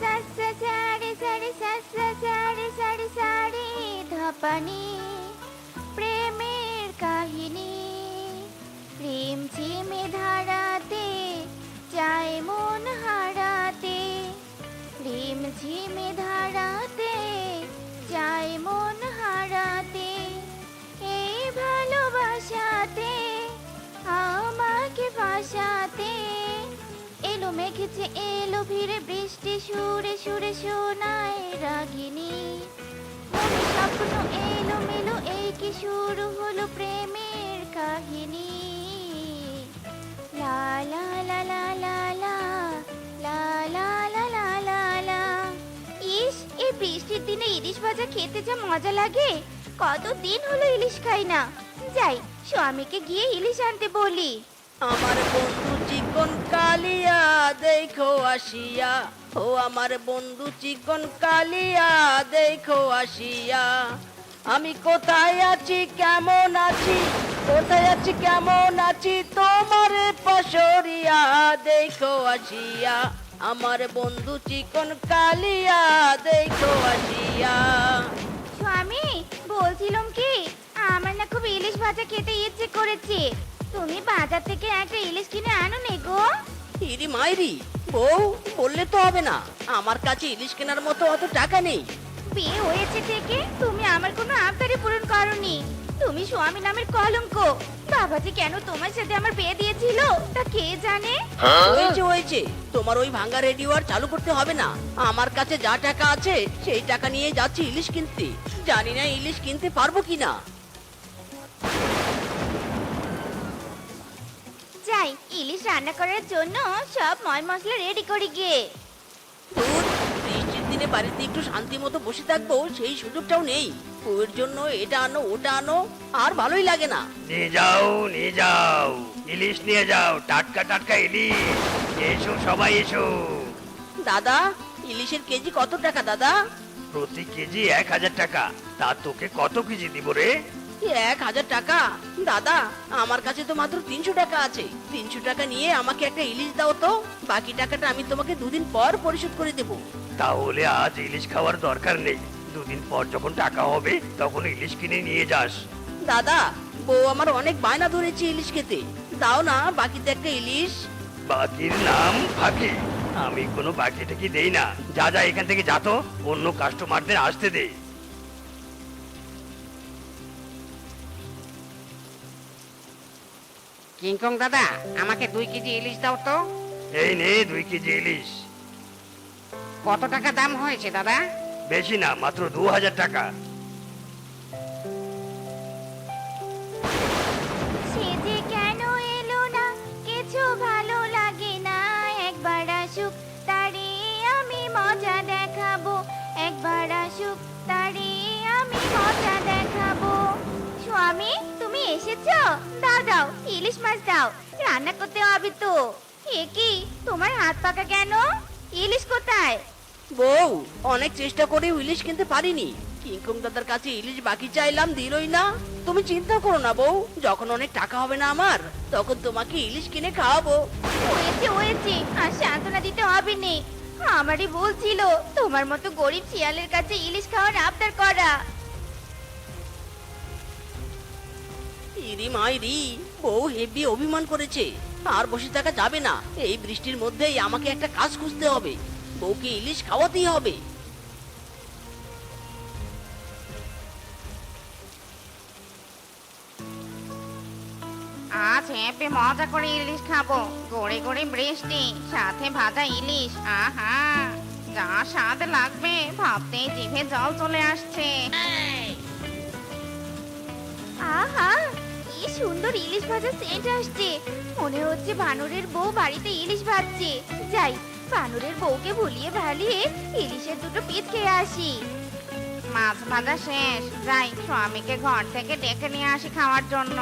সাসা সারি সারি সাসা সারি সারি ধাপানি। প্রেমের কাহিনী। প্রেম ঝিমে ধারাতে, চায় মন হারাতে। প্রেম ঝিমে ধারাতে, চায় মন হারাতে। এই ভালোবাসাতে, আমাকে ভাসাতে এলো মেঘেছে এলো ভিড়ে বৃষ্টি সুরে সুরে শোনায় রাগিনী মনে স্বপ্ন এলো মেলো এই কি শুরু হলো প্রেমের কাহিনী লা লা লা লা লা লা লা লা লা লা লা লা ইস এই বৃষ্টির দিনে ইলিশ ভাজা খেতে যা মজা লাগে কত দিন হলো ইলিশ খাই না যাই স্বামীকে গিয়ে ইলিশ আনতে বলি আমার বন্ধু চিকন কালিয়া, দেখো আসিয়া। ও আমার বন্ধু চিকন কালিয়া, দেখো আসিয়া। আমি কোথায় আছি, কেমন আছি? কোথায় আছি, কেমন আছি? তোমার পাশরিয়া, দেখো আসিয়া। আমার বন্ধু চিকন কালিয়া, দেখো আসিয়া। স্বামী, বলছিলাম কি? আমার না খুব ইলিশ ভাজা খেতে ইচ্ছে করেছে। তুমি বাজার থেকে একটা ইলিশ কিনে আনো নে গো? ইরি মাইরি বউ বললে তো হবে না। আমার কাছে ইলিশ কেনার মতো অত টাকা নেই। বিয়ে হয়েছে থেকে তুমি আমার কোনো আবদারি পূরণ করনি। তুমি স্বামী নামের কলঙ্ক। বাবাজি কেন তোমার সাথে আমার বিয়ে দিয়েছিল তা কে জানে? হয়েছে হয়েছে। তোমার ওই ভাঙ্গা রেডিও আর চালু করতে হবে না। আমার কাছে যা টাকা আছে সেই টাকা নিয়ে যাচ্ছি ইলিশ কিনতে। জানি না ইলিশ কিনতে পারব কিনা। যাই ইলিশ রান্না করার জন্য সব ময় মশলা রেডি করে গিয়ে। ধুর, বৃষ্টির দিনে বাড়িতে একটু শান্তি মতো বসে থাকব সেই সুযোগটাও নেই। ওর জন্য এটা আনো ওটা আনো আর ভালোই লাগে না। নিয়ে যাও নিয়ে যাও। ইলিশ নিয়ে যাও টাটকা টাটকা ইলিশ। এসো সবাই এসো। দাদা ইলিশের কেজি কত টাকা দাদা? প্রতি কেজি এক হাজার টাকা। তা তোকে কত কেজি দিব রে? এক হাজার টাকা? দাদা আমার কাছে তো মাত্র তিনশো টাকা আছে। তিনশো টাকা নিয়ে আমাকে একটা ইলিশ দাও তো। বাকি টাকাটা আমি তোমাকে দুদিন পর পরিশোধ করে দেবো। তাহলে আজ ইলিশ খাওয়ার দরকার নেই। দুদিন পর যখন টাকা হবে তখন ইলিশ কিনে নিয়ে যাস। দাদা বউ আমার অনেক বায়না ধরেছে ইলিশ খেতে। দাও না বাকিতে একটা ইলিশ। বাকির নাম ফাঁকি। আমি কোনো বাকি টাকি দেই না। যা যা এখান থেকে যা তো। অন্য কাস্টমারদের আসতে দে। কিংকং দাদা আমাকে দুই কেজি ইলিশ দাও তো। এই নে দুই কেজি ইলিশ। কত টাকা দাম হয়েছে দাদা? বেশি না মাত্র দু হাজার টাকা। এসেছ? দাও দাও ইলিশ মাছ দাও। রান্না করতে হবে তো। এ কি তোমার হাত পাকা কেন? ইলিশ কোথায়? বউ অনেক চেষ্টা করে ইলিশ কিনতে পারিনি। কিংকং দাদার কাছে ইলিশ বাকি চাইলাম দিলই না। তুমি চিন্তা করো না বউ যখন অনেক টাকা হবে না আমার তখন তোমাকে ইলিশ কিনে খাওয়াবো। হয়েছে হয়েছে আর সান্ত্বনা দিতে হবে নে। আমারই ভুল ছিল তোমার মতো গরিব শিয়ালের কাছে ইলিশ খাওয়ার আবদার করা। ইরি মাইরি বউ হেভি অভিমান করেছে। আর বসে থাকা যাবে না। এই বৃষ্টির মধ্যেই আমাকে একটা কাজ খুঁজতে হবে। বউকে ইলিশ খাওয়াতেই হবে। আজ হেপে মজা করে ইলিশ খাব। গড়ে গড়ে বৃষ্টি সাথে ভাজা ইলিশ। আহা যা স্বাদ লাগবে ভাবতেই জিভে জল চলে আসছে। আহা কি সুন্দর ইলিশ ভাজা সেন্ট আসছে। মনে হচ্ছে বানরের বউ বাড়িতে ইলিশ ভাজছে। যাই, বানরের বউকে ভুলিয়ে ভালিয়ে ইলিশের দুটো পিঠ খেয়ে আসি। মাছ ভাজা শেষ। যাই, স্বামীকে ঘর থেকে ডেকে নিয়ে আসি খাওয়ার জন্য।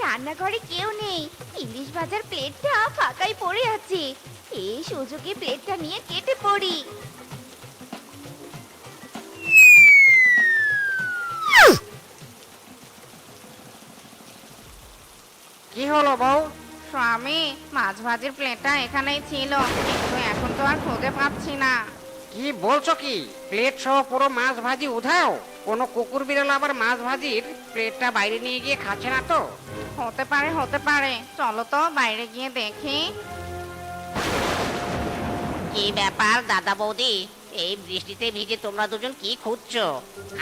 রান্নাঘরে কেউ নেই। ইলিশ ভাজার প্লেটটা ফাঁকাই পড়ে আছে। এই সুযোগে প্লেটটা নিয়ে কেটে পড়ি। কি হলো বউ? স্বামী মাছ ভাজির প্লেটটা এখানেই ছিল। কিন্তু এখন তো আর খুঁজে পাচ্ছি না। কি বলছো কি? প্লেট সহ পুরো মাছ ভাজি উধাও? কোনো কুকুর বিড়াল আবার মাছ ভাজির প্লেটটা বাইরে নিয়ে গিয়ে খাচ্ছে না তো? হতে পারে হতে পারে। চলো তো বাইরে গিয়ে দেখি। কি ব্যাপার দাদা বৌদি? এই বৃষ্টিতে ভিজে তোমরা দুজন কি খুঁজছো?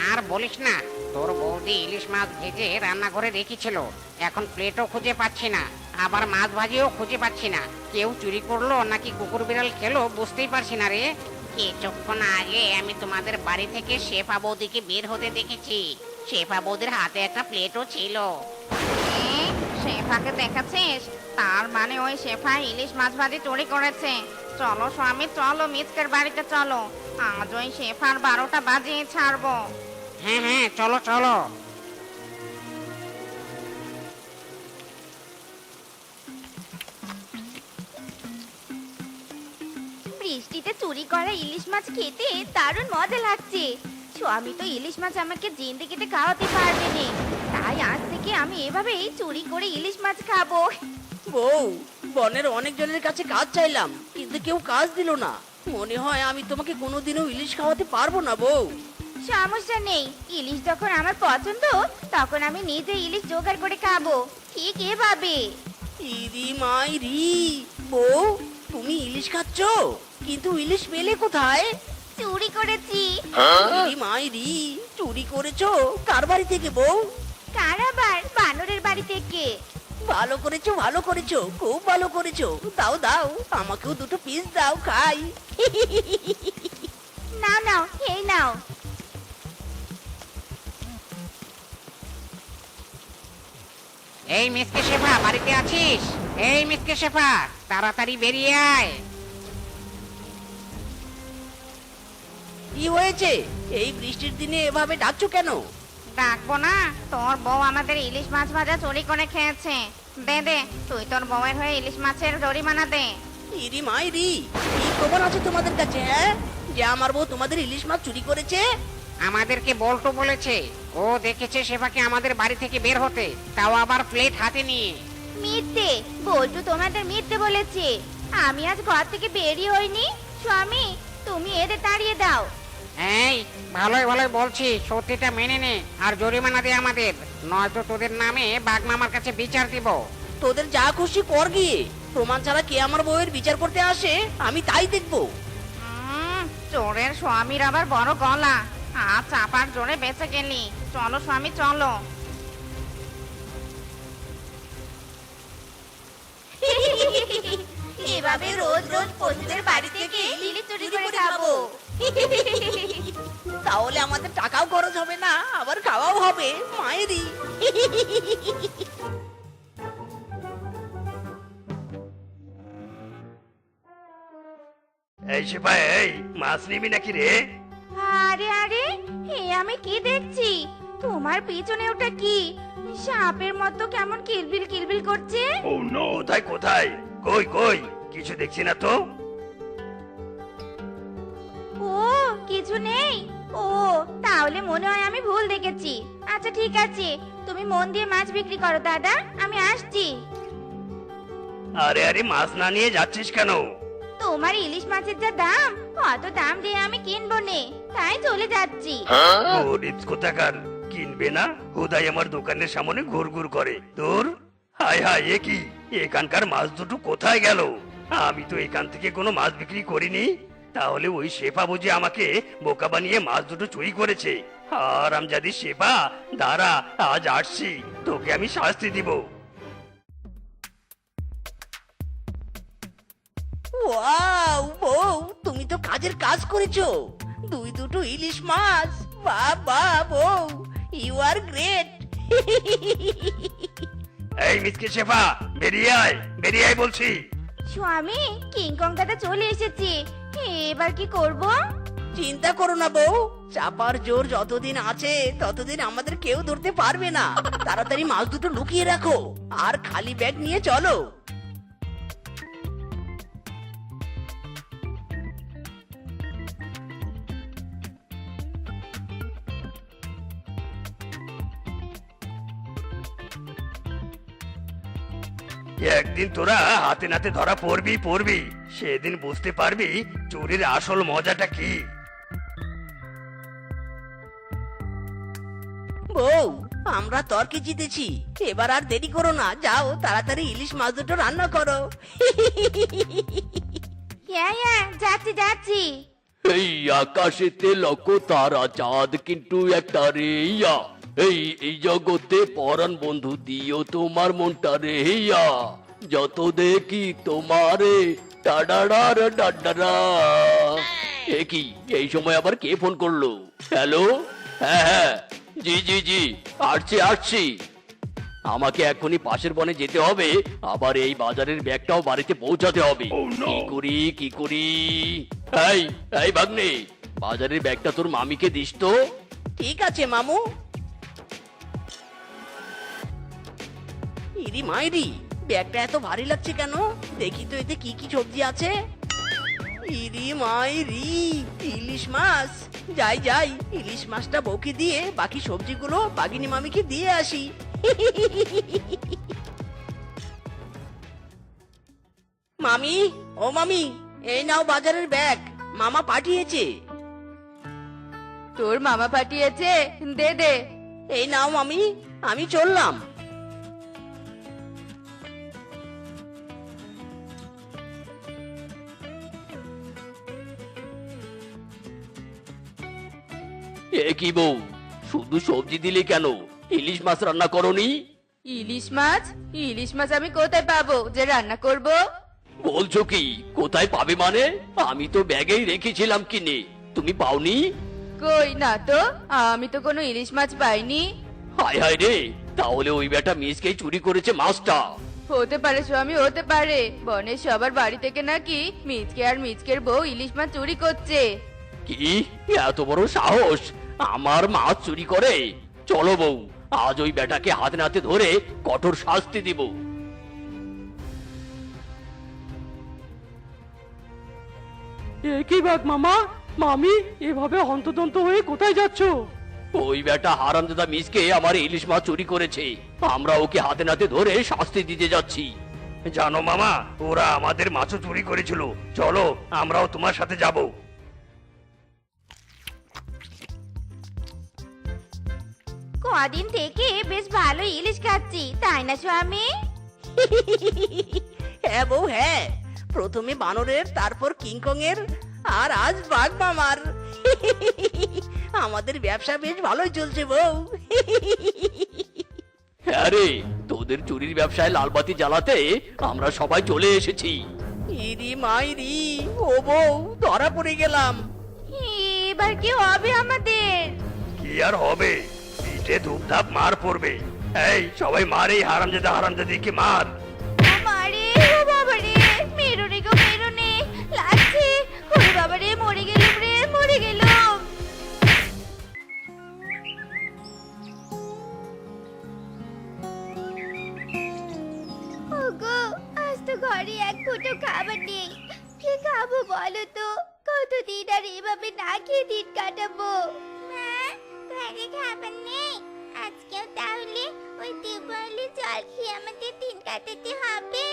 আর বলিস না তোর বৌদি ইলিশ মাছ ভেজে রান্নাঘরে রেখেছিল। এখন প্লেটও খুঁজে পাচ্ছি না, আবার মাছ ভাজিও খুঁজে পাচ্ছি না। কেউ চুরি করল নাকি কুকুর বিড়াল খেলো বুঝতেই পারছি না রে। কিছুক্ষণ আগে আমি তোমাদের বাড়ি থেকে শেফা বৌদিকে বের হতে দেখেছি। শেফা বৌদির হাতে একটা প্লেটও ছিল। শেফাকে দেখেছিস তার মানে ওই শেফা ইলিশ মাছ ভাজি চুরি করেছে। চলো স্বামী, চলো মিসকের বাড়িতে চলো। আজ ওই শেফার বারোটা বাজিয়ে ছাড়বো। হ্যাঁ হ্যাঁ চলো চলো। বৃষ্টিতে চুরি করা ইলিশ মাছ খেতে দারুণ মজা লাগছে। স্বামী তো ইলিশ মাছ আমাকে জিন্দে কেটে খাওয়াতে পারবে না। তাই আজ থেকে আমি এভাবেই চুরি করে ইলিশ মাছ খাব। বউ বনের অনেক জনের কাছে কাজ চাইলাম কিন্তু কেউ কাজ দিল না। মনে হয় আমি তোমাকে কোনোদিনও ইলিশ খাওয়াতে পারব না বউ। সমস্যা নেই। ইলিশ যখন আমার পছন্দ তখন আমি নিজে ইলিশ জোগাড় করে খাব। ঠিক এভাবে ইরি মাই রি। বউ তুমি ইলিশ খাচ্ছ? কিন্তু ইলিশ পেলে কোথায়? চুরি করেছি। ইরি মাই রি চুরি করেছ? কার বাড়ি থেকে বউ? কারাবার বানরের বাড়ি থেকে। ভালো করেছ ভালো করেছ খুব ভালো করেছ। দাও দাও আমাকেও দুটো পিস দাও খাই। নাও নাও এই নাও। এই মিসকে শেফা বাড়িতে আছিস? এই মিসকে শেফা তাড়াতাড়ি বেরিয়ে আয়। কি হয়েছে? এই বৃষ্টির দিনে এভাবে ডাকছো কেন? ডাকবো না তোর বউ আমাদের ইলিশ মাছ ভাজা চুরি করে খেয়েছে। দে দে তুই তোর বউয়ের হয়ে ইলিশ মাছের জরিমানা দে। ইরি মাই রি কি খবর আছে তোমাদের কাছে হ্যাঁ? যে আমার বউ তোমাদের ইলিশ মাছ চুরি করেছে? আমাদেরকে বল্টু বলেছে ও দেখেছে শেফাকে আমাদের বাড়ি থেকে বের হতে। তাও আবার প্লেট হাতে নিয়ে। মিথ্যে বল্টু তোমাদের মিথ্যে বলেছে। আমি আজ ঘর থেকে বেরিয়ে হইনি। স্বামী তুমি এদের তাড়িয়ে দাও। এই ভালোই ভালোই বলছি। সত্যিটা মেনে নে আর জরিমানা দে আমাদের। নয়তো তোদের নামে বাগমামার কাছে বিচার দিব। তোদের যা খুশি কর গিয়ে। প্রমাণ ছাড়া কে আমার বউয়ের বিচার করতে আসে আমি তাই দেখব। চোরের স্বামীর আবার বড় গলা। চাপার জোরে বেঁচে গেলি। চলো স্বামী চলো। এভাবে রোজ রোজ পশুদের বাড়ি থেকে লিলি চুরি করে খাব। তাহলে আমাদের টাকাও খরচ হবে না আবার খাওয়াও হবে মায়েরই। এই মাছ নিবি নাকি রে? আরে আরে আমি কি দেখছি? তোমার পিছনে ওটা কি? সাপের মতো কেমন কিলবিল কিলবিল করছে? ও নো কোথায় কোথায়? কই কই? কিছু দেখছি না তো। ও কিছু নেই? ও তাহলে মনে হয় আমি ভুল দেখেছি। আচ্ছা ঠিক আছে। তুমি মন দিয়ে মাছ বিক্রি করো দাদা। আমি আসছি। আরে আরে মাছ না নিয়ে যাচ্ছিস কেন? তোমার ইলিশ মাছের যা দাম অত দাম দিয়ে আমি কিনবো নে। তাই চলে যাচ্ছি। গরিব কোথাকার? কিনবে না? হুদাই আমার দোকানের সামনে ঘুর ঘুর করে। তোর? হায় হায় এ কি? এখানকার মাছ দুটো কোথায় গেল? আমি তো এখান থেকে কোনো মাছ বিক্রি করিনি। তাহলে ওই শেফা বুঝি আমাকে বোকা বানিয়ে মাছ দুটো চুরি করেছে। আর আমি যদি শেফা দাঁড়া আজ আসছি। তোকে আমি শাস্তি দিব। ওয়াও বউ তুমি তো কাজের কাজ করেছ। দুই দুটো ইলিশ মাছ। বাহ বাহ বউ ইউ আর গ্রেট এই মিসকে শেফা বেরিয়ে আয় বেরিয়ে আয় বলছি। স্বামী কিংকং দাদা চলে এসেছে। এবার কি করব? চিন্তা করো না বউ চাপার জোর যতদিন আছে ততদিন আমাদের কেউ ধরতে পারবে না। তাড়াতাড়ি মাছ দুটো লুকিয়ে রাখো আর খালি ব্যাগ নিয়ে চলো। একদিন তোরা হাতে নাতে ধরা পড়বি পড়বি। সেদিন বুঝতে পারবি চুরির আসল মজাটা কি। বউ আমরা তর্কে জিতেছি। এবার আর দেরি করো না যাও তাড়াতাড়ি ইলিশ মাছ দুটো রান্না করো। যাচ্ছি যাচ্ছি। এই আকাশেতে লক্ষ্য তারা চাঁদ কিন্তু একটা রে ইয়া এই এই জগতে পরাণ বন্ধু দিও তোমার মনটা রে ইয়া যত দেখি তোমারে টাডাডার ডাডারা এ কি এই সময় আবার কে ফোন করল? হ্যালো হ্যাঁ হ্যাঁ। জি জি জি। আসছি আসছি। আমাকে এখনই পাশের বনে যেতে হবে। আবার এই বাজারের ব্যাগটাও বাড়িতে পৌঁছাতে হবে। কি করি কি করি? এই এই ভাগ্নে বাজারের ব্যাগটা তোর মামিকে দিস তো। ঠিক আছে মামু। ইরি মাইরি ব্যাগটা এত ভারী লাগছে কেন? দেখি তো এতে কি কি সবজি আছে। ইরি মাইরি ইলিশ মাছ। যাই যাই ইলিশ মাছটা বউকে দিয়ে বাকি সবজিগুলো বাগিনী মামিকে দিয়ে আসি। মামি ও মামি এই নাও বাজারের ব্যাগ। মামা পাঠিয়েছে। তোর মামা পাঠিয়েছে? দে দে। এই নাও মামি আমি চললাম। এ কি বউ শুধু সবজি দিলে কেন? ইলিশ মাছ রান্না করনি? ইলিশ মাছ? ইলিশ মাছ আমি কোথায় পাবো? যে রান্না করব? বলছো কি কোথায় পাবে মানে? আমি তো ব্যাগেই রেখেছিলাম কিনে। তুমি পাওনি? কই না তো আমি তো কোনো ইলিশ মাছ পাইনি। হায় হায় রে তাহলে ওই বেটা মিসকেই চুরি করেছে মাছটা। হতে পারে স্বামী হতে পারে। বনের সবার বাড়ি থেকে নাকি মিচকে আর মিচকের বউ ইলিশ মাছ চুরি করছে। কি? এত বড় সাহস? আমার মাছ চুরি করে। চলো বউ আজ ওই বেটাকে হাতে নাতে ধরে কঠোর শাস্তি দিব। একই বাঘ মামা? মামি এভাবে হন্তদন্ত হয়ে কোথায় যাচ্ছো? ওই বেটা হারামজাদা মিসকে আমার ইলিশ মাছ চুরি করেছে। আমরা ওকে হাতে নাতে ধরে শাস্তি দিতে যাচ্ছি। জানো মামা ওরা আমাদের মাছও চুরি করেছিল। চলো আমরাও তোমার সাথে যাব। কদিন থেকে বেশ ভালো ইলিশ খাচ্ছি তাই না স্বামী? হ্যাঁ বউ হ্যাঁ। প্রথমে বানরের তারপর কিংকং এর আর আজ বাঘ মামার। আমাদের ব্যবসা বেশ ভালোই চলছে বউ। আরে তোদের চুরির ব্যবসায় লালবাতি জ্বালাতে আমরা সবাই চলে এসেছি। ইরি মাইরি ও বউ ধরা পড়ে গেলাম। এবার কি হবে আমাদের? কি আর হবে? পিঠে ধূপধাপ মার পড়বে। এই, সবাই মার এই হারামজাদা হারামজাদিকে মার। গো রে, মরে গেলাম। ঘরে এক খাবার নেই। কি খাব বলো তো? কতদিন আর এভাবে না খেয়ে দিন কাটাবো? ঘরে খাবার নেই আজকেও তাহলে ওই টিউবওয়েলে জল খেয়ে আমাদের দিন কাটাতে হবে।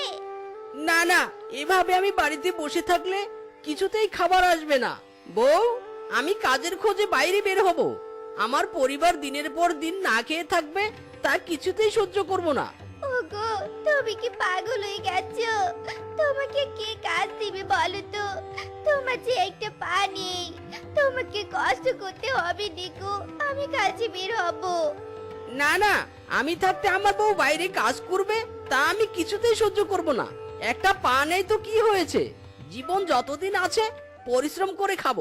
না না এভাবে আমি বাড়িতে বসে থাকলে কিছুতেই খাবার আসবে না। বউ আমি কাজের খোঁজে বাইরে বের হব। আমার পরিবার দিনের পর দিন না খেয়ে থাকবে তা কিছুতেই সহ্য করব না। ওগো তুমি কি পাগল হয়ে গেছো? তোমাকে কে কাজ দিবে বলো তো? তোমার যে একটা পা নেই তোমাকে কষ্ট করতে হবে, নিকো। আমি কাজে বের হব। না না, আমি থাকতে আমার বউ বাইরে কাজ করবে, তা আমি কিছুতেই সহ্য করব না। একটা পা নেই তো কি হয়েছে? জীবন যতদিন আছে, পরিশ্রম করে খাব।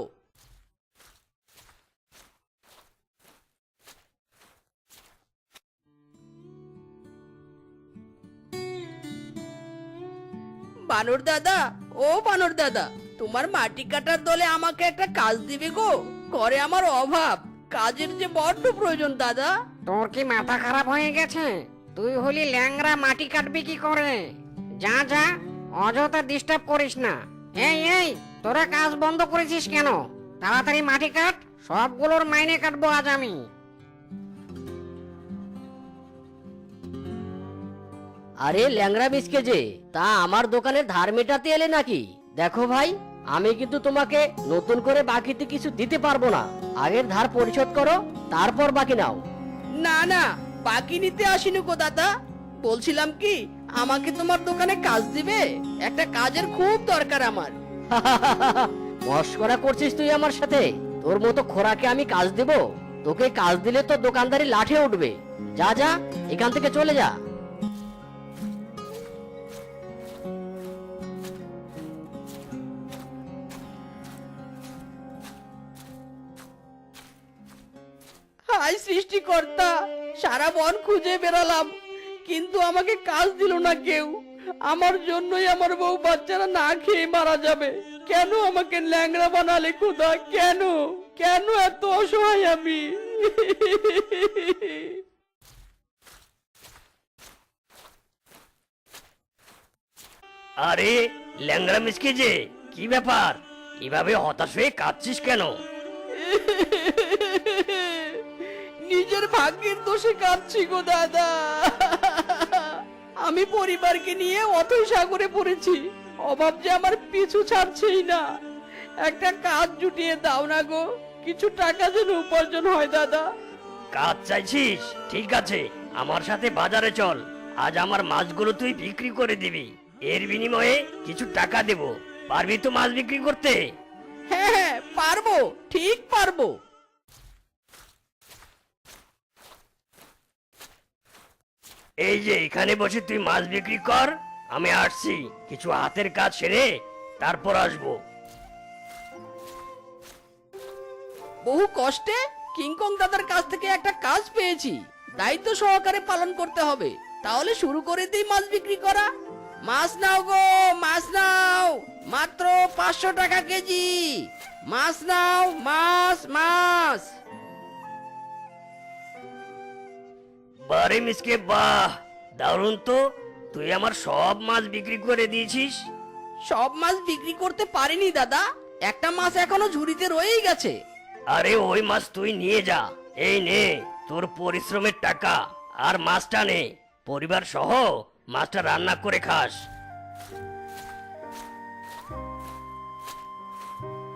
বানর দাদা, ও বানর দাদা। তোমার মাটি কাটার দলে আমাকে একটা কাজ দিবে গো। ঘরে আমার অভাব। কাজের যে বড্ড প্রয়োজন দাদা। তোর কি মাথা খারাপ হয়ে গেছে? তুই হলি ল্যাংরা মাটি কাটবি কি করে? যা যা অযথা ডিস্টার্ব করিস না। এই এই তোরা কাজ বন্ধ করেছিস কেন? তাড়াতাড়ি মাটি কাট সবগুলোর মাইনে কাটবো আজ আমি। আরে ল্যাংরা বিস্কে যে তা আমার দোকানের ধার মেটাতে এলে নাকি? দেখো ভাই। আমি কিন্তু তোমাকে নতুন করে বাকিতে কিছু দিতে পারব না। আগের ধার পরিশোধ করো তারপর বাকি নাও। না না বাকি নিতে আসিনি গো দাদা। বলছিলাম কি আমাকে তোমার দোকানে কাজ দিবে? একটা কাজের খুব দরকার আমার। মস্করা করছিস তুই আমার সাথে? তোর মতো খোরাকে আমি কাজ দেব? তোকে কাজ দিলে তো দোকানদারি লাঠে উঠবে। যা যা এখান থেকে চলে যা। হাই সৃষ্টিকর্তা, সারা বন খুঁজে বেড়ালাম, কিন্তু আমাকে কাজ দিল না কেউ। আমার জন্যই আমার বউ বাচ্চারা না খেয়ে মারা যাবে। কেন আমাকে ল্যাংড়া বানালে খুদা? কেন? কেন এত অসহায় আমি? আরে, ল্যাংড়া মিসকে যে, কি ব্যাপার? এভাবে হতাশ হয়ে কাঁদছিস কেন? ভাগ্যের দোষে কাঁদছি গো দাদা। আমি পরিবারকে নিয়ে অথই সাগরে পড়েছি। অভাব যে আমার পিছু ছাড়ছেই না। একটা কাজ জুটিয়ে দাও না গো। কিছু টাকা যেন উপার্জন হয় দাদা। কাজ চাইছিস? ঠিক আছে। আমার সাথে বাজারে চল। আজ আমার মাছগুলো তুই বিক্রি করে দিবি। এর বিনিময়ে কিছু টাকা দেব। পারবি তো মাছ বিক্রি করতে? হ্যাঁ হ্যাঁ পারব। ঠিক পারব। এই যে এখানে বসে তুই মাছ বিক্রি কর, আমি আসছি। কিছু হাতের কাজ সেরে তারপর আসব। বহু কষ্টে কিংকং দাদার কাছ থেকে একটা কাজ পেয়েছি। দায়িত্ব সহকারে পালন করতে হবে। তাহলে শুরু করে দিই মাছ বিক্রি করা। মাছ নাও গো, মাছ নাও। মাত্র পাঁচশো টাকা কেজি। মাছ নাও, মাছ মাছ। বারে মিসকে বাহ দারুণ তো। তুই আমার সব মাছ বিক্রি করে দিয়েছিস। সব মাছ বিক্রি করতে পারিনি দাদা। একটা মাছ এখনও ঝুড়িতে রয়েই গেছে। আরে ওই মাছ তুই নিয়ে যা। এই নে তোর পরিশ্রমের টাকা। আর মাছটা নে। পরিবার সহ মাছটা রান্না করে খাস।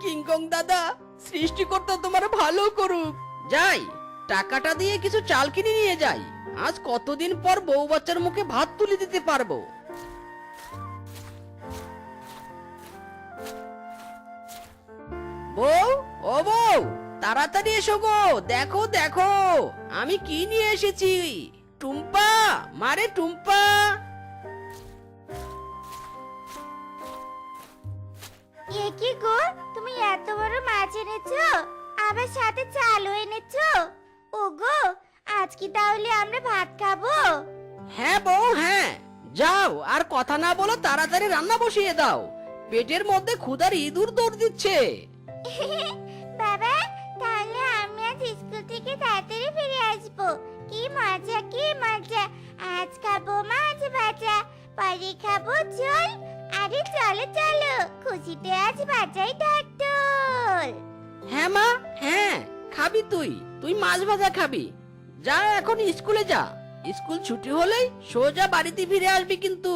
কিংকং দাদা সৃষ্টিকর্তা তোমার ভালো করুক। যাই টাকাটা দিয়ে কিছু চাল কিনে নিয়ে যাই। আজ কতদিন পর বউ বাচ্চার মুখে ভাত তুলে দিতে পারব? বউ, ও বউ, তাড়াতাড়ি এসো গো, দেখো দেখো, আমি কি নিয়ে এসেছি? টুম্পা, মারে টুম্পা। এ কি গো, তুমি এত বড় মাছ এনেছো? আবার সাথে চালও এনেছো? ওগো আজ কি তাহলে আমরা ভাত খাব? হ্যাঁ বউ হ্যাঁ। যাও আর কথা না বলো তাড়াতাড়ি রান্না বসিয়ে দাও। পেটের মধ্যে ক্ষুধার ইঁদুর দৌড় দিচ্ছে। বাবা তাহলে আমি আজ স্কুল থেকে তাড়াতাড়ি ফিরে আসব। কি মজা কি মজা। আজ খাব মাছ ভাজা পরে খাব ঝোল। আরে চলো চলো খুশিতে আজ বাজাই ডাকটোল হ্যাঁ মা হ্যাঁ খাবি তুই। তুই মাছ ভাজা খাবি। যা, এখন স্কুলে যা। স্কুল ছুটি হলেই সোজা বাড়িতে ফিরে আসবি কিন্তু।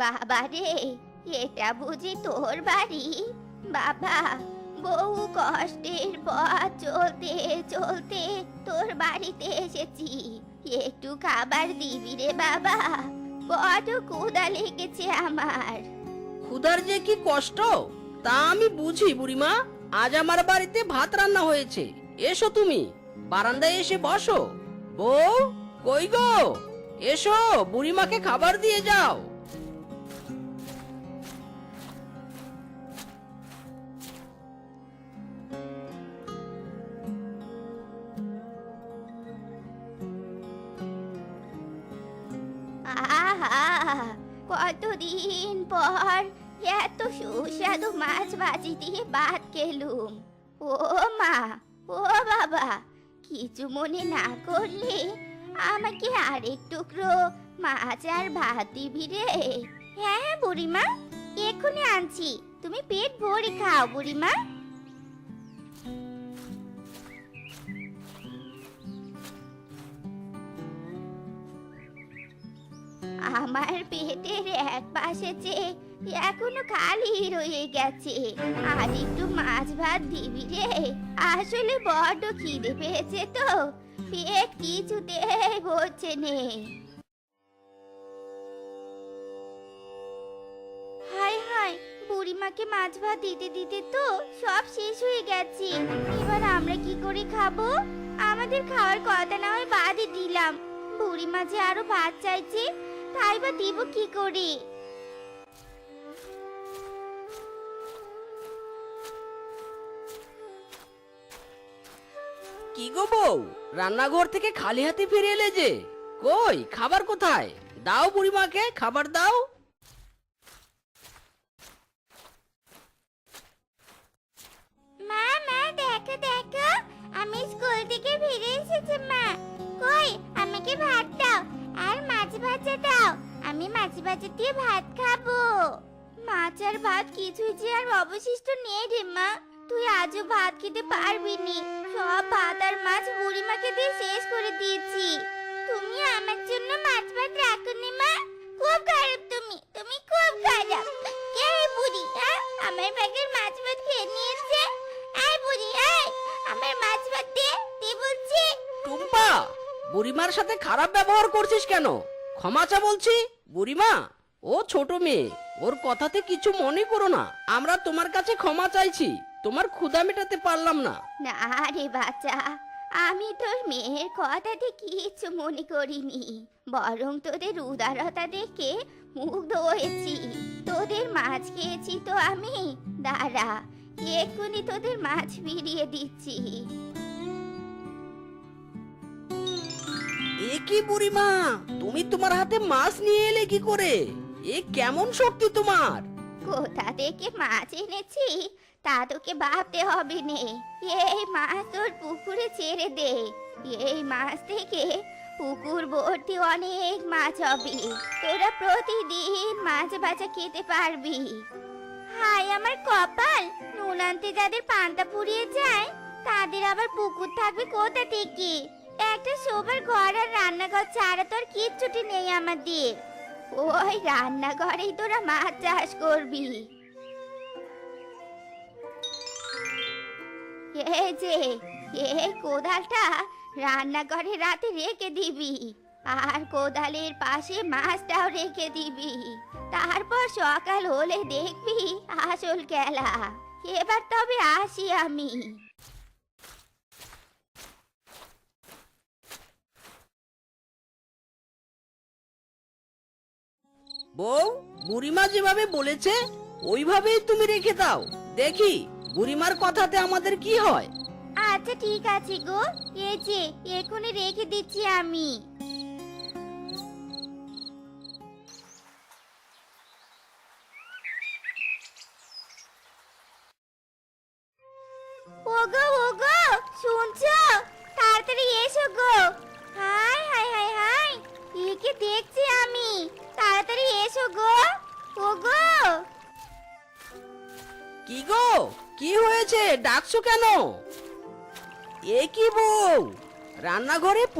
বাবা রে, এটা বুঝি তোর বাড়ি? বাবা, বহু কষ্টের পথ চলতে চলতে তোর বাড়িতে এসেছি। একটু খাবার দিবি রে বাবা। বড় ক্ষুধা লেগেছে আমার। ক্ষুধার যে কি কষ্ট? তা আমি বুঝি বুড়িমা। আজ আমার বাড়িতে ভাত রান্না হয়েছে। এসো তুমি। বারান্দায় এসে বসো। বউ, কই গো? এসো, বুড়িমাকে খাবার দিয়ে যাও। আহা কতদিন পর এত সুস্বাদু মাছ ভাজি দিয়ে ভাত খেলুম ও মা, ও বাবা, কিছু মনে না করলে আমাকে আরেক টুকরো মাছ আর ভাত দিবি রে। হ্যাঁ বুড়িমা, এক্ষুনি আনছি। তুমি পেট ভরে খাও বুড়িমা। আমার পেটের এক পাশে যে এখনও খালি রয়ে গেছে। আর একটু মাছ ভাত দিবি রে। আসলে বড্ড খিদে পেয়েছে তো। পেট কিছুতে ভরছে নে। হায় হায় বুড়িমাকে মাছ ভাত দিতে দিতে তো সব শেষ হয়ে গেছে। এবার আমরা কি করে খাব? আমাদের খাওয়ার কথা না হয় বাদই দিলাম। বুড়িমা যে আরও ভাত চাইছে তাই বা দিব কি করে? কি গো বউ? রান্নাঘর থেকে খালি হাতে ফিরে এলে যে? কই খাবার কোথায়? দাও বুড়িমাকে খাবার দাও। মা মা দেখো দেখো। আমি স্কুল থেকে ফিরে এসেছি মা। কই আমাকে ভাত ভাজা দাও আমি মাছ ভাজা দিয়ে ভাত খাব। মাছ আর ভাত কিছুই যে আর অবশিষ্ট নেই রে মা। তুই আজও ভাত খেতে পারবি নি। সব ভাত আর মাছ বুড়িমাকে দিয়ে শেষ করে দিয়েছি। তুমি আমার জন্য মাছ ভাত রাখনি মা। খুব খারাপ তুমি। তুমি খুব খারাপ। কে বুড়ি হ্যাঁ? আমার ব্যাগের মাছ ভাত খেয়ে নিয়েছে। আয় বুড়ি, আয়। আমার মাছ ভাত দে দে বলছি। টুম্পা, বুড়িমার সাথে খারাপ ব্যবহার করছিস কেন? ক্ষমা চা বলছি। বুড়িমা, ও ছোট মেয়ে, ওর কথাতে কিছু মনে করো না। আমরা তোমার কাছে ক্ষমা চাইছি, তোমার ক্ষুধা মেটাতে পারলাম না। না রে বাচ্চা, আমি তোর মেয়ের কথাতে কিছু মনে করিনি। বরং তোদের উদারতা দেখে মুগ্ধ হয়েছি। তোদের মাছ খেয়েছি তো আমি। দাঁড়া, এক্ষুনি তোদের মাছ ফিরিয়ে দিচ্ছি। এ কি বুড়িমা? তুমি তোমার হাতে মাছ নিয়ে এলে কি করে? এ কেমন শক্তি তোমার? কোথা থেকে মাছ এনেছি? তা তোকে ভাবতে হবে নে এই মাছ তোর পুকুরে ছেড়ে দে। এই মাছ থেকে পুকুর ভর্তি অনেক মাছ হবে। তোরা প্রতিদিন মাছ ভাজা খেতে পারবি। হাই আমার কপাল! নুন আনতে যাদের পান্তা পুড়িয়ে যায়, তাদের আবার পুকুর থাকবে কোথা থেকে? একটা শোবার ঘর আর রান্নাঘর ছাড়া তোর কিচ্ছুটি নেই আমাদের। ওই রান্নাঘরেই তোরা মাছ চাষ করবি। এই যে এই কোদালটা রান্নাঘরে রাতে রেখে দিবি। আর কোদালের পাশে মাছটাও রেখে দিবি। তারপর সকাল হলে দেখবি আসল খেলা। এবার তবে আসি আমি। বউ, বুড়িমা যেভাবে বলেছে, ওইভাবেই তুমি রেখে দাও। দেখি, বুড়িমার কথাতে আমাদের কি হয়? আচ্ছা ঠিক আছে গো। এই যে, এখনই রেখে দিচ্ছি আমি।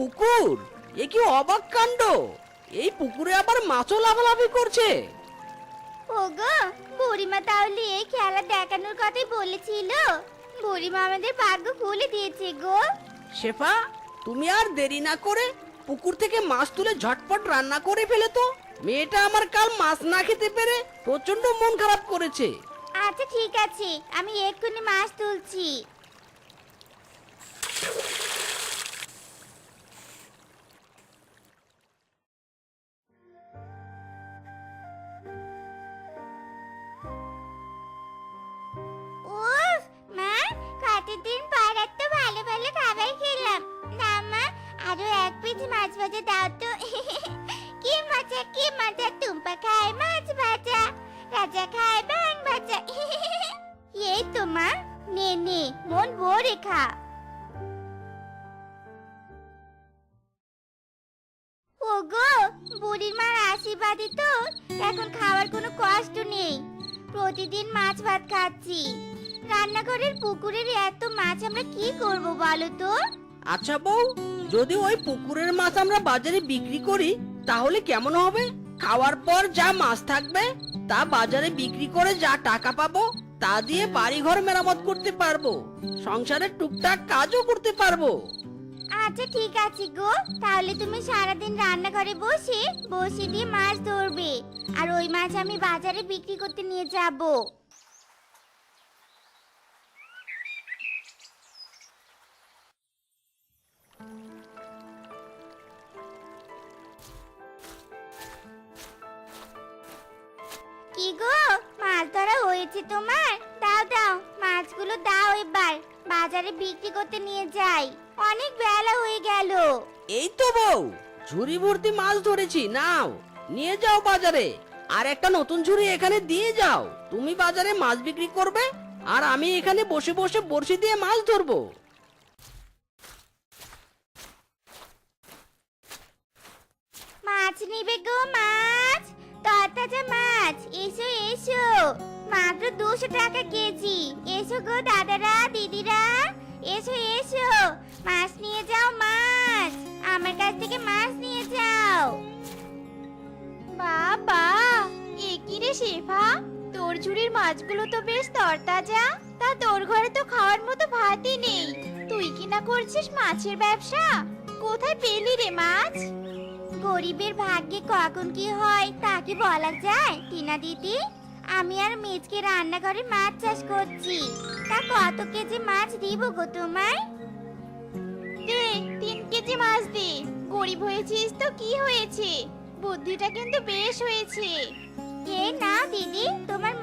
পুকুর? এ কি অবাক কাণ্ড? এই পুকুরে আবার মাছও লাফালাফি করছে। ওগো বুড়িমা তাহলে এই খেলা দেখানোর কথাই বলেছিল। বুড়িমা আমাদের ভাগ্য খুলে দিয়েছে গো। শেফা তুমি আর দেরি না করে পুকুর থেকে মাছ তুলে ঝটপট রান্না করে ফেলে তো। মেয়েটা আমার কাল মাছ না খেতে পেরে প্রচণ্ড মন খারাপ করেছে। আচ্ছা ঠিক আছে। আমি এক্ষুনি মাছ তুলছি। আমরা বাজারে বিক্রি করি, তাহলে কেমন হবে? খাওয়ার পর যা মাছ থাকবে, তা বাজারে বিক্রি করে যা টাকা পাবো, তা দিয়ে বাড়িঘর মেরামত করতে পারব। সংসারের টুকটাক কাজও করতে পারব। আচ্ছা ঠিক আছে গো। তাহলে তুমি সারাদিন রান্নাঘরে বসে বসে দিয়ে মাছ ধরবে। আর ওই মাছ আমি বাজারে বিক্রি করতে নিয়ে যাব। কি গো? মাছ ধরা হয়েছে তোমার? দাও দাও মাছগুলো দাও এবার। বাজারে বিক্রি করতে নিয়ে যাই। অনেক বেলা হয়ে গেল। এই তো বউ ঝুড়ি ভর্তি মাছ ধরেছি নাও। নিয়ে যাও বাজারে। আর একটা নতুন ঝুড়ি এখানে দিয়ে যাও। তুমি বাজারে মাছ বিক্রি করবে আর আমি এখানে বসে বসে বড়শি দিয়ে মাছ ধরবো। মাছ নিবে গো মাছ তরতাজা মাছ। এসো এসো। মাত্র দুশো টাকা কেজি। এসো গো দাদারা, দিদিরা। এসো এসো। মাছ নিয়ে যাও, মাছ। আমার কাছ থেকে মাছ নিয়ে যাও। বাবা, এ কি রে শেফা? তোর ঝুড়ির মাছগুলো তো বেশ তরতাজা। তা তোর ঘরে তো খাওয়ার মতো ভাতই নেই। তুই কি না করছিস মাছের ব্যবসা? কোথায় পেলি রে মাছ? গরিবের ভাগ্যে কখন কি হয় তা কি বলা যায়? টিনা দিদি আমি আর মেজকে রান্নাঘরে মাছ চাষ করছি। তা কত কেজি মাছ দিব গো তোমায়? দে তিন কেজি মাছ দে। গরিব হয়েছিস তো কি হয়েছে? বুদ্ধিটা কিন্তু বেশ হয়েছে। এ না দিদি তোমার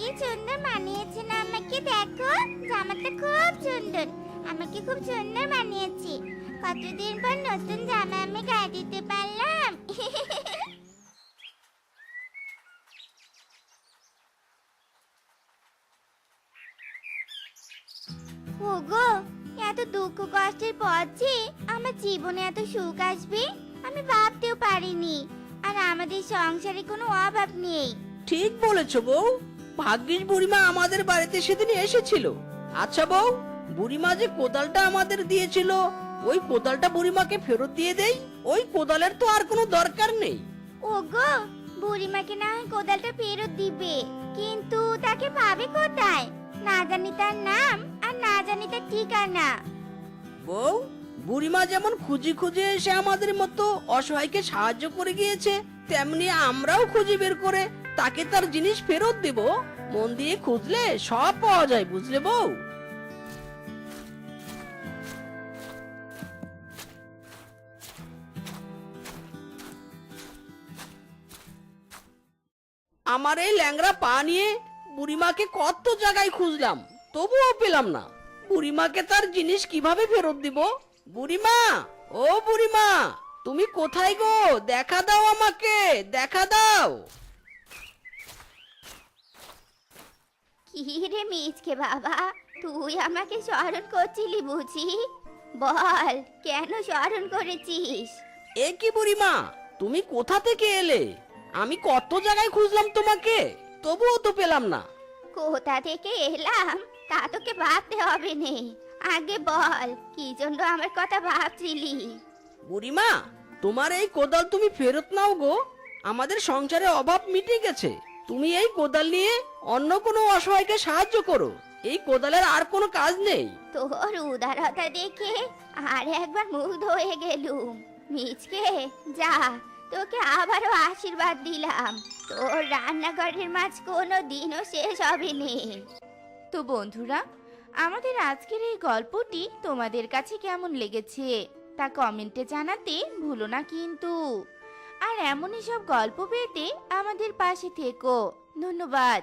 কি সুন্দর মানিয়েছে না, আমাকে দেখো, জামাটা খুব সুন্দর। আমাকে খুব সুন্দর মানিয়েছে। কতদিন পর নতুন জামা আমি গায়ে দিতে পারলাম। ওগো, এত দুঃখ কষ্টের পর যে আমার জীবনে এত সুখ আসবে, আমি ভাবতেও পারিনি। আর আমাদের সংসারে কোনো অভাব নেই। ঠিক বলেছ বউ। ভাগ্যিস বুড়িমা আমাদের বাড়িতে সেদিন এসেছিল। আচ্ছা বউ বুড়িমা যে কোদালটা আমাদের দিয়েছিল ওই কোদালটা বুড়িমাকে ফেরত দিয়ে দেই? ওই কোদালের তো আর কোনো দরকার নেই। ওগো বুড়িমাকে না হয় কোদালটা ফেরত দিবে কিন্তু তাকে পাবে কোথায়? না জানি তার নাম আর না জানি তার ঠিকানা। বউ বুড়িমা যেমন খুঁজে খুঁজে এসে আমাদের মতো অসহায়কে সাহায্য করে গিয়েছে তেমনি আমরাও খুঁজে বের করে তাকে তার জিনিস ফেরত দেব। মন দিয়ে খুঁজলে সব পাওয়া যায়, বুঝলে বউ? আমার এই ল্যাংরা পা নিয়ে বুড়িমাকে কত জায়গায় খুঁজলাম, তবুও পেলাম না। বুড়িমাকে তার জিনিস কীভাবে ফেরত দিব? বুড়িমা, ও বুড়িমা, তুমি কোথায় গো? দেখা দাও আমাকে, দেখা দাও। কি রে মিচকে বাবা তুই আমাকে স্মরণ করছিলি বুঝি? বল কেন স্মরণ করেছিস? এ কি বুড়িমা তুমি কোথা থেকে এলে? আমি কত জায়গায় খুঁজলাম তোমাকে তবুও তো পেলাম না। কোথা থেকে এলাম তা তোকে ভাবতে হবে নে। আগে বল কি জন্য আমার কথা ভাবছিলি? বুড়িমা তোমার এই কোদাল তুমি ফেরত নাও গো। আমাদের সংসারে অভাব মিটে গেছে। তুমি এই কোদাল নিয়ে অন্য কোনো অসহায়কে সাহায্য করো। এই কোদালের আর কোনো কাজ নেই। তোর উদারতা দেখে আর একবার মুগ্ধ হয়ে গেলুম। মিচকে যা তোকে আবারও আশীর্বাদ দিলাম। তোর রান্নাঘরের মাছ কোনো দিনও শেষ হবে নে তো বন্ধুরা আমাদের আজকের এই গল্পটি তোমাদের কাছে কেমন লেগেছে তা কমেন্টে জানাতে ভুলো না কিন্তু। আর এমনই সব গল্প পেতে আমাদের পাশে থেকো। ধন্যবাদ।